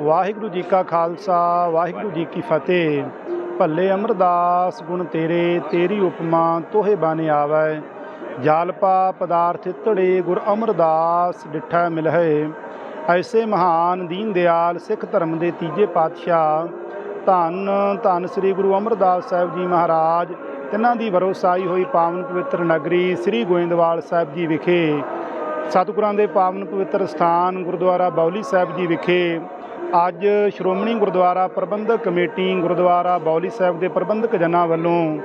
ਵਾਹਿਗੁਰੂ ਜੀ ਕਾ ਖਾਲਸਾ, ਵਾਹਿਗੁਰੂ ਜੀ ਕੀ ਫਤਿਹ। ਭੱਲੇ ਅਮਰਦਾਸ, ਗੁਣ ਤੇਰੇ, ਤੇਰੀ ਉਪਮਾ, ਤੋਹੇ ਬਨ ਆਵੈ। ਜਾਲਪਾ ਪਦਾਰਥ ਧੜੇ, ਗੁਰ ਅਮਰਦਾਸ, ਡਿਠਾ ਮਿਲਹਿ। ਐਸੇ ਮਹਾਨ ਦੀਨ ਦਿਆਲ, ਸਿੱਖ ਧਰਮ ਦੇ ਤੀਜੇ ਪਾਤਸ਼ਾਹ। ਧੰਨ ਧੰਨ ਸ੍ਰੀ ਗੁਰੂ ਅਮਰਦਾਸ ਸਾਹਿਬ ਜੀ ਮਹਾਰਾਜ, ਤਿਨਾਂ ਦੀ ਵਰੋਸਾਈ ਹੋਈ ਪਾਵਨ ਪਵਿੱਤਰ ਨਗਰੀ ਸ੍ਰੀ ਗੋਇੰਦਵਾਲ ਸਾਹਿਬ ਜੀ ਵਿਖੇ। ਸਤਿਗੁਰਾਂ ਦੇ ਪਾਵਨ ਪਵਿੱਤਰ ਸਥਾਨ ਗੁਰਦੁਆਰਾ ਬੌਲੀ ਸਾਹਿਬ ਜੀ ਵਿਖੇ। ਅੱਜ ਸ਼੍ਰੋਮਣੀ ਗੁਰਦੁਆਰਾ ਪ੍ਰਬੰਧਕ ਕਮੇਟੀ ਗੁਰਦੁਆਰਾ ਬੌਲੀ ਸਾਹਿਬ ਦੇ ਪ੍ਰਬੰਧਕ ਜਨਾਂ ਵੱਲੋਂ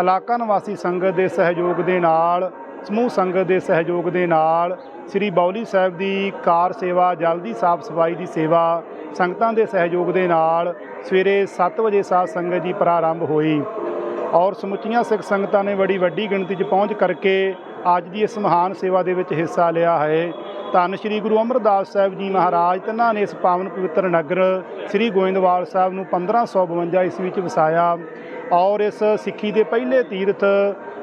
ਇਲਾਕਾ ਨਿਵਾਸੀ ਸੰਗਤ ਦੇ ਸਹਿਯੋਗ ਦੇ ਨਾਲ, ਸਮੂਹ ਸੰਗਤ ਦੇ ਸਹਿਯੋਗ ਦੇ ਨਾਲ ਸ੍ਰੀ ਬੌਲੀ ਸਾਹਿਬ ਦੀ ਕਾਰ ਸੇਵਾ, ਜਲਦੀ ਸਾਫ਼ ਸਫ਼ਾਈ ਦੀ ਸੇਵਾ ਸੰਗਤਾਂ ਦੇ ਸਹਿਯੋਗ ਦੇ ਨਾਲ ਸਵੇਰੇ 7 ਵਜੇ ਸਾਧ ਸੰਗਤ ਦੀ ਪ੍ਰਾਰੰਭ ਹੋਈ। ਔਰ ਸਮੁੱਚੀਆਂ ਸਿੱਖ ਸੰਗਤਾਂ ਨੇ ਬੜੀ ਵੱਡੀ ਗਿਣਤੀ 'ਚ ਪਹੁੰਚ ਕਰਕੇ ਅੱਜ ਦੀ ਇਸ ਮਹਾਨ ਸੇਵਾ ਦੇ ਵਿੱਚ ਹਿੱਸਾ ਲਿਆ ਹੈ। ਧੰਨ ਸ਼੍ਰੀ ਗੁਰੂ ਅਮਰਦਾਸ ਸਾਹਿਬ ਜੀ ਮਹਾਰਾਜ, ਤਿੰਨਾਂ ਨੇ ਇਸ ਪਾਵਨ ਪਵਿੱਤਰ ਨਗਰ ਸ੍ਰੀ ਗੋਇੰਦਵਾਲ ਸਾਹਿਬ ਨੂੰ 1552 ਈਸਵੀ ਵਿੱਚ ਵਸਾਇਆ। ਔਰ ਇਸ ਸਿੱਖੀ ਦੇ ਪਹਿਲੇ ਤੀਰਥ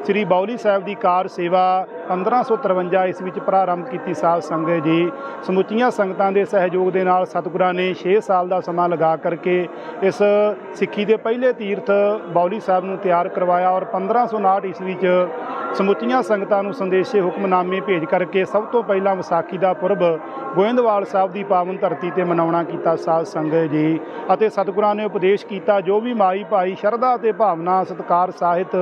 ਸ੍ਰੀ ਬੌਲੀ ਸਾਹਿਬ ਦੀ ਕਾਰ ਸੇਵਾ 1553 ਈਸਵੀ ਵਿੱਚ ਪ੍ਰਾਰੰਭ ਕੀਤੀ ਸਾਧ ਸੰਗਤ ਜੀ। ਸਮੁੱਚੀਆਂ ਸੰਗਤਾਂ ਦੇ ਸਹਿਯੋਗ ਦੇ ਨਾਲ ਸਤਿਗੁਰਾਂ ਨੇ 6 ਸਾਲ ਦਾ ਸਮਾਂ ਲਗਾ ਕਰਕੇ ਇਸ ਸਿੱਖੀ ਦੇ ਪਹਿਲੇ ਤੀਰਥ ਬੌਲੀ ਸਾਹਿਬ ਨੂੰ ਤਿਆਰ ਕਰਵਾਇਆ ਔਰ 1559 ਈਸਵੀ 'ਚ ਸਮੁੱਚੀਆਂ ਸੰਗਤਾਂ ਨੂੰ ਸੰਦੇਸ਼ੇ ਹੁਕਮਨਾਮੇ ਭੇਜ ਕਰਕੇ ਸਭ ਤੋਂ ਪਹਿਲਾਂ ਵਿਸਾਖੀ ਦਾ ਪੁਰਬ ਗੋਇੰਦਵਾਲ ਸਾਹਿਬ ਦੀ ਪਾਵਨ ਧਰਤੀ ਤੇ ਮਨਾਉਣਾ ਕੀਤਾ ਸਾਧ ਸੰਗਤ ਜੀ। ਅਤੇ ਸਤਿਗੁਰਾਂ ਨੇ ਉਪਦੇਸ਼ ਕੀਤਾ ਜੋ ਵੀ ਮਾਈ ਭਾਈ ਸ਼ਰਧਾ ਅਤੇ ਭਾਵਨਾ ਸਤਕਾਰ ਸਾਹਿਤ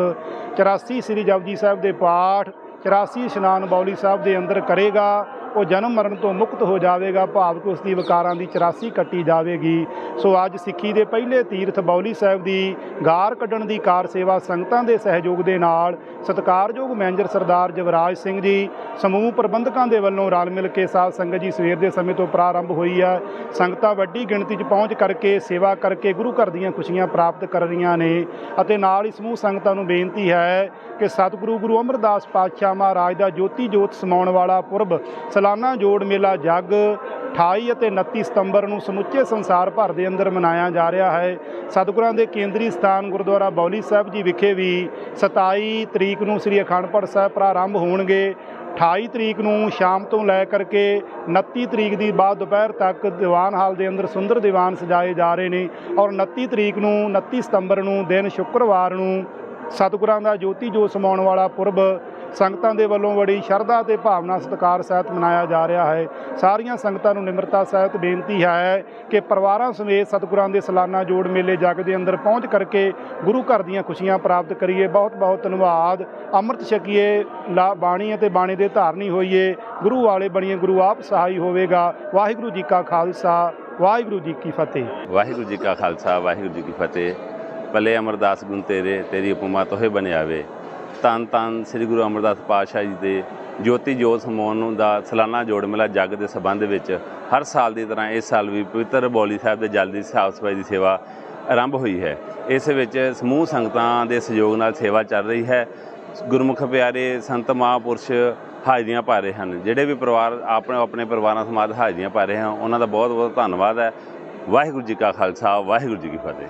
84 ਸ੍ਰੀ ਜਪਜੀ ਸਾਹਿਬ ਦੇ ਪਾਠ 84 ਇਸ਼ਨਾਨ ਬੌਲੀ ਸਾਹਿਬ ਦੇ ਅੰਦਰ ਕਰੇਗਾ। ਉਹ ਜਨਮ ਮਰਨ ਤੋਂ ਮੁਕਤ ਹੋ ਜਾਵੇਗਾ, ਭਾਵ ਕਿ ਉਸ ਦੀ ਵਿਕਾਰਾਂ ਦੀ 84 ਕੱਟੀ ਜਾਵੇਗੀ। ਸੋ ਅੱਜ ਸਿੱਖੀ ਦੇ ਪਹਿਲੇ ਤੀਰਥ ਬੌਲੀ ਸਾਹਿਬ ਦੀ ਗਾਰ ਕੱਢਣ ਦੀ ਕਾਰ ਸੇਵਾ ਸੰਗਤਾਂ ਦੇ ਸਹਿਯੋਗ ਦੇ ਨਾਲ ਸਤਿਕਾਰਯੋਗ ਮੈਨੇਜਰ ਸਰਦਾਰ ਜਵਰਾਜ ਸਿੰਘ ਜੀ, ਸਮੂਹ ਪ੍ਰਬੰਧਕਾਂ ਦੇ ਵੱਲੋਂ ਰਲ ਮਿਲ ਕੇ ਸਾਧ ਸੰਗਤ ਜੀ ਸਵੇਰ ਦੇ ਸਮੇਂ ਤੋਂ ਪ੍ਰਾਰੰਭ ਹੋਈ ਹੈ। ਸੰਗਤਾਂ ਵੱਡੀ ਗਿਣਤੀ 'ਚ ਪਹੁੰਚ ਕਰਕੇ ਸੇਵਾ ਕਰਕੇ ਗੁਰੂ ਘਰ ਦੀਆਂ ਖੁਸ਼ੀਆਂ ਪ੍ਰਾਪਤ ਕਰ ਰਹੀਆਂ ਨੇ ਅਤੇ ਨਾਲ ਹੀ ਸਮੂਹ ਸੰਗਤਾਂ ਨੂੰ ਬੇਨਤੀ ਹੈ ਕਿ ਸਤਿਗੁਰੂ ਗੁਰੂ ਅਮਰਦਾਸ ਪਾਤਸ਼ਾਹ ਮਹਾਰਾਜ ਦਾ ਜੋਤੀ ਜੋਤ ਸਮਾਉਣ ਵਾਲਾ ਪੁਰਬ ਸਲਾ ਸਾਲਾਨਾ ਜੋੜ ਮੇਲਾ ਜੱਗ 28 ਅਤੇ 29 ਸਤੰਬਰ ਨੂੰ ਸਮੁੱਚੇ ਸੰਸਾਰ ਭਰ ਦੇ ਅੰਦਰ ਮਨਾਇਆ ਜਾ ਰਿਹਾ ਹੈ। ਸਤਿਗੁਰਾਂ ਦੇ ਕੇਂਦਰੀ ਸਥਾਨ ਗੁਰਦੁਆਰਾ ਬੌਲੀ ਸਾਹਿਬ ਜੀ ਵਿਖੇ ਵੀ 27 ਤਰੀਕ ਨੂੰ ਸ੍ਰੀ ਅਖੰਡ ਪਾਠ ਸਾਹਿਬ ਪ੍ਰਾਰੰਭ ਹੋਣਗੇ। 28 ਤਰੀਕ ਨੂੰ ਸ਼ਾਮ ਤੋਂ ਲੈ ਕਰਕੇ 29 ਤਰੀਕ ਦੀ ਬਾਅਦ ਦੁਪਹਿਰ ਤੱਕ ਦੀਵਾਨ ਹਾਲ ਦੇ ਅੰਦਰ ਸੁੰਦਰ ਦੀਵਾਨ ਸਜਾਏ ਜਾ ਰਹੇ ਨੇ ਔਰ 29 ਤਰੀਕ ਨੂੰ 29 ਸਤੰਬਰ ਨੂੰ ਦਿਨ ਸ਼ੁੱਕਰਵਾਰ ਨੂੰ ਸਤਿਗੁਰਾਂ ਦਾ ਜੋਤੀ ਜੋਤ ਸਮਾਉਣ ਵਾਲਾ ਪੁਰਬ ਸੰਗਤਾਂ ਦੇ ਵੱਲੋਂ ਬੜੀ ਸ਼ਰਧਾ ਤੇ ਭਾਵਨਾ ਸਤਿਕਾਰ ਸਹਿਤ ਮਨਾਇਆ ਜਾ ਰਿਹਾ ਹੈ। ਸਾਰੀਆਂ ਸੰਗਤਾਂ ਨੂੰ ਨਿਮਰਤਾ ਸਹਿਤ ਬੇਨਤੀ ਹੈ ਕਿ ਪਰਿਵਾਰਾਂ ਸਮੇਤ ਸਤਿਗੁਰਾਂ ਦੇ ਸਾਲਾਨਾ ਜੋੜ ਮੇਲੇ ਜਗ ਦੇ ਅੰਦਰ ਪਹੁੰਚ ਕਰਕੇ ਗੁਰੂ ਘਰ ਦੀਆਂ ਖੁਸ਼ੀਆਂ ਪ੍ਰਾਪਤ ਕਰੀਏ। ਬਹੁਤ ਬਹੁਤ ਧੰਨਵਾਦ। ਅੰਮ੍ਰਿਤ ਛਕੀਏ, ਲਾ ਬਾਣੀ ਅਤੇ ਬਾਣੀ ਦੇ ਧਾਰਨੀ ਹੋਈਏ। ਗੁਰੂ ਵਾਲੇ ਬਣੀਏ, ਗੁਰੂ ਆਪ ਸਹਾਈ ਹੋਵੇਗਾ। ਵਾਹਿਗੁਰੂ ਜੀ ਕਾ ਖਾਲਸਾ, ਵਾਹਿਗੁਰੂ ਜੀ ਕੀ ਫਤਿਹ। ਵਾਹਿਗੁਰੂ ਜੀ ਕਾ ਖਾਲਸਾ, ਵਾਹਿਗੁਰੂ ਜੀ ਕੀ ਫਤਿਹ। ਭਲੇ ਅਮਰਦਾਸ ਗੁਣ ਤੇਰੇ, ਤੇਰੀ ਉਪਮਾ ਤੋਹੇ ਬਣਿਆਵੇ ਤਨ ਤਨ ਸ੍ਰੀ ਗੁਰੂ ਅਮਰਦਾਸ ਪਾਤਸ਼ਾਹ ਜੀ ਦੇ ਜੋਤੀ ਜੋਤ ਸਮਾਉਣ ਦਾ ਸਾਲਾਨਾ ਜੋੜ ਮੇਲਾ ਜੱਗ ਦੇ ਸਬੰਧ ਵਿੱਚ ਹਰ ਸਾਲ ਦੀ ਤਰ੍ਹਾਂ ਇਸ ਸਾਲ ਵੀ ਪਵਿੱਤਰ ਬੌਲੀ ਸਾਹਿਬ ਦੇ ਜਲ ਦੀ ਸਾਫ਼ ਸਫ਼ਾਈ ਦੀ ਸੇਵਾ ਆਰੰਭ ਹੋਈ ਹੈ। ਇਸ ਵਿੱਚ ਸਮੂਹ ਸੰਗਤਾਂ ਦੇ ਸਹਿਯੋਗ ਨਾਲ ਸੇਵਾ ਚੱਲ ਰਹੀ ਹੈ। ਗੁਰਮੁਖ ਪਿਆਰੇ ਸੰਤ ਮਹਾਂਪੁਰਸ਼ ਹਾਜ਼ਰੀਆਂ ਪਾ ਰਹੇ ਹਨ। ਜਿਹੜੇ ਵੀ ਪਰਿਵਾਰ ਆਪਣੇ ਆਪਣੇ ਪਰਿਵਾਰਾਂ ਸਮਾਤ ਹਾਜ਼ਰੀਆਂ ਪਾ ਰਹੇ ਹਨ, ਉਹਨਾਂ ਦਾ ਬਹੁਤ ਬਹੁਤ ਧੰਨਵਾਦ ਹੈ। ਵਾਹਿਗੁਰੂ ਜੀ ਕਾ ਖਾਲਸਾ, ਵਾਹਿਗੁਰੂ ਜੀ ਕੀ ਫਤਿਹ।